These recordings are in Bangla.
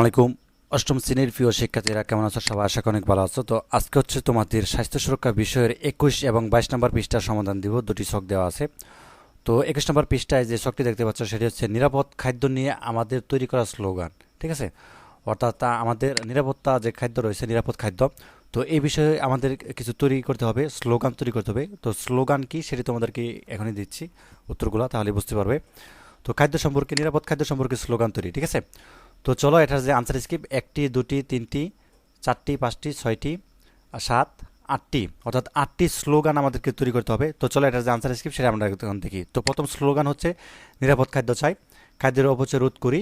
আলাইকুম। অষ্টম শ্রেণির প্রিয় শিক্ষার্থীরা, কেমন আছো? সবাই আশা অনেক ভালো আছো। তো আজকে হচ্ছে তোমাদের স্বাস্থ্য সুরক্ষা বিষয়ের একুশ এবং বাইশ নম্বর পৃষ্ঠার সমাধান দিব। দুটি শখ দেওয়া আছে। তো একুশ নম্বর পৃষ্ঠায় যে ছকটি দেখতে পাচ্ছ, সেটি হচ্ছে নিরাপদ খাদ্য নিয়ে আমাদের তৈরি করা স্লোগান। ঠিক আছে? অর্থাৎ তা আমাদের নিরাপত্তা যে খাদ্য রয়েছে, নিরাপদ খাদ্য। তো এই বিষয়ে আমাদের কিছু তৈরি করতে হবে, স্লোগান তৈরি করতে হবে। তো স্লোগান কি, সেটি তোমাদেরকে এখনই দিচ্ছি উত্তরগুলো, তাহলে বুঝতে পারবে। তো খাদ্য সম্পর্কে, নিরাপদ খাদ্য সম্পর্কে স্লোগান তৈরি, ঠিক আছে? তো চলো এটার যে আনসার স্কিপ একটি, দুটি, তিনটি, চারটি, পাঁচটি, ছয়টি, সাত, আটটি। অর্থাৎ আটটি স্লোগান আমাদেরকে তৈরি করতে হবে। তো চলো, এটার যে আনসার স্কিপ সেটা আমরা এখন দেখি। তো প্রথম স্লোগান হচ্ছে নিরাপদ খাদ্য চাই। খাদ্যের অপচয় রোধ করি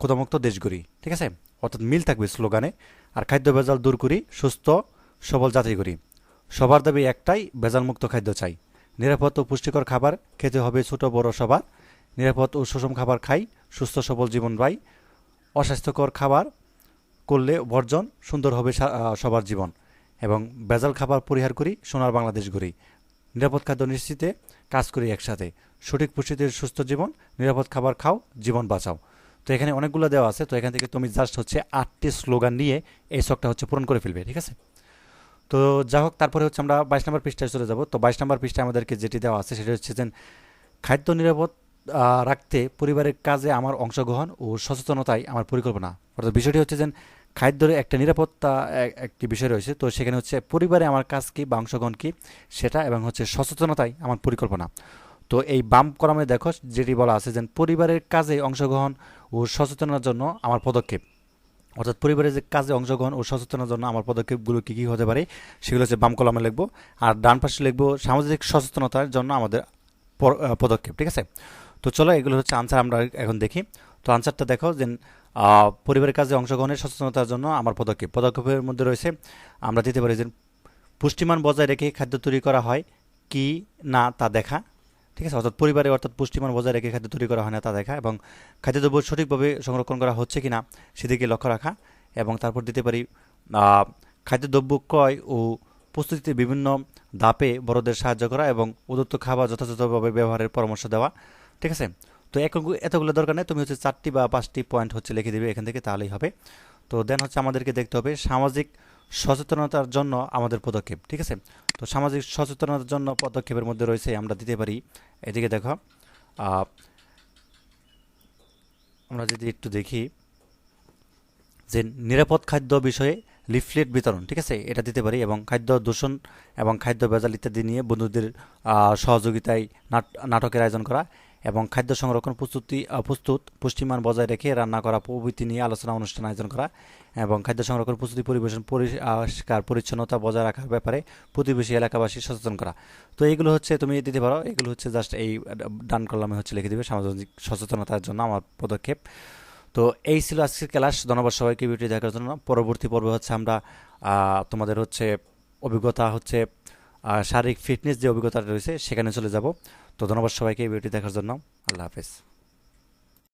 ক্ষুধামুক্ত দেশ গড়ি। ঠিক আছে? অর্থাৎ মিল থাকবে স্লোগানে। আর খাদ্য ভেজাল দূর করি, সুস্থ, সবল জাতি করি সবার দাবি একটাই, ভেজালমুক্ত খাদ্য চাই। নিরাপদ ও পুষ্টিকর খাবার খেতে হবে ছোট বড় সবার। নিরাপদ ও সুষম খাবার খাই, সুস্থ সবল জীবন পাই অস্বাস্থ্যকর খাবার করলে বর্জন সুন্দর হবে সবার জীবন। এবং ভেজাল খাবার পরিহার করি, সোনার বাংলাদেশ গড়ি নিরাপদ খাদ্য নিশ্চিতে কাজ করি একসাথে। সঠিক পুষ্টিতে সুস্থ জীবন, নিরাপদ খাবার খাও, জীবন বাঁচাও। তো এখানে অনেকগুলো দেওয়া আছে, তো এখান থেকে তুমি জাস্ট হচ্ছে আটটি স্লোগান নিয়ে এই শখটা হচ্ছে পূরণ করে ফেলবে, ঠিক আছে? তো যা হোক, তারপরে হচ্ছে আমরা বাইশ নম্বর পৃষ্ঠায় চলে যাব। তো বাইশ নম্বর পৃষ্ঠায় আমাদেরকে যেটি দেওয়া আছে, সেটা হচ্ছে যে খাদ্য নিরাপদ রাখতে পরিবারের কাজে আমার অংশগ্রহণ ও সচেতনতাই আমার পরিকল্পনা। অর্থাৎ বিষয়টি হচ্ছে যে খাদ্যের একটা নিরাপত্তা এক- একটি বিষয় রয়েছে। তো সেখানে হচ্ছে পরিবারে আমার কাজ কি বা অংশগ্রহণ কী সেটা এবং হচ্ছে সচেতনতাই আমার পরিকল্পনা। তো এই বাম কলমে দেখো যেটি বলা আছে যে পরিবারের কাজে অংশগ্রহণ ও সচেতনার জন্য আমার পদক্ষেপ। অর্থাৎ পরিবারের যে কাজে অংশগ্রহণ ও সচেতনার জন্য আমার পদক্ষেপগুলো কী কী হতে পারে সেগুলো হচ্ছে বাম কলমে লিখব। আর ডান পাশে লিখব সামাজিক সচেতনতার জন্য আমাদের পদক্ষেপ, ঠিক আছে? তো চলো, এগুলো হচ্ছে আনসার আমরা এখন দেখি। তো আনসারটা দেখো যে পরিবারের কাজে অংশগ্রহণের সচেতনতার জন্য আমার পদক্ষেপ। পদক্ষেপের মধ্যে রয়েছে, আমরা দিতে পারি যে, পুষ্টিমান বজায় রেখে খাদ্য তৈরি করা হয় কি না তা দেখা। ঠিক আছে? অর্থাৎ পরিবারে অর্থাৎ পুষ্টিমান বজায় রেখে খাদ্য তৈরি করা হয় না তা দেখা এবং খাদ্যদ্রব্য সঠিকভাবে সংরক্ষণ করা হচ্ছে কি না সেদিকে লক্ষ্য রাখা এবং তারপর দিতে পারি খাদ্যদ্রব্য ক্রয় ও প্রস্তুতিতে বিভিন্ন ধাপে বড়দের সাহায্য করা এবং উদত্ত খাবার যথাযথভাবে ব্যবহারের পরামর্শ দেওয়া। ঠিক আছে? তো এক- এতগুলো দরকার নেই, তুমি হচ্ছে চারটি বা পাঁচটি পয়েন্ট হচ্ছে লিখে দিবে এখান থেকে, তাহলেই হবে। তো দেন হচ্ছে আমাদেরকে দেখতে হবে সামাজিক সচেতনতার জন্য আমাদের পদক্ষেপ, ঠিক আছে? তো সামাজিক সচেতনতার জন্য পদক্ষেপের মধ্যে রয়েছে, আমরা দিতে পারি। এদিকে দেখো আমরা যদি একটু দেখি যে নিরাপদ খাদ্য বিষয়ে লিফলেট বিতরণ, ঠিক আছে? এটা দিতে পারি এবং খাদ্য দূষণ এবং খাদ্য ভেজাল ইত্যাদি নিয়ে বন্ধুদের সহযোগিতায় নাট- নাটকের আয়োজন করা। এবং খাদ্য সংরক্ষণ প্রস্তুতি প্রস্তুত পুষ্টিমান বজায় রেখে রান্না করা প্রভৃতি নিয়ে আলোচনা অনুষ্ঠান আয়োজন করা এবং খাদ্য সংরক্ষণ প্রস্তুতি পরিবেশন পরিষ্কার পরিচ্ছন্নতা বজায় রাখার ব্যাপারে প্রতিবেশী এলাকাবাসী সচেতন করা। তো এইগুলো হচ্ছে তুমি দিতে পারো, এগুলো হচ্ছে জাস্ট এই ডান কলামে হচ্ছে লিখে দিবে সামাজিক সচেতনতার জন্য আমার পদক্ষেপ। তো এই ছিল আজকের ক্লাস, ধন্যবাদ সবাইকে ভিডিও দেখার জন্য। পরবর্তী পর্বে হচ্ছে আমরা তোমাদের হচ্ছে অভিজ্ঞতা হচ্ছে শারীরিক ফিটনেস যে অভিজ্ঞতা রয়েছে, সেখানে চলে যাব। তো ধন্যবাদ সবাইকে এই ভিডিওটি দেখার জন্য। আল্লাহ হাফেজ।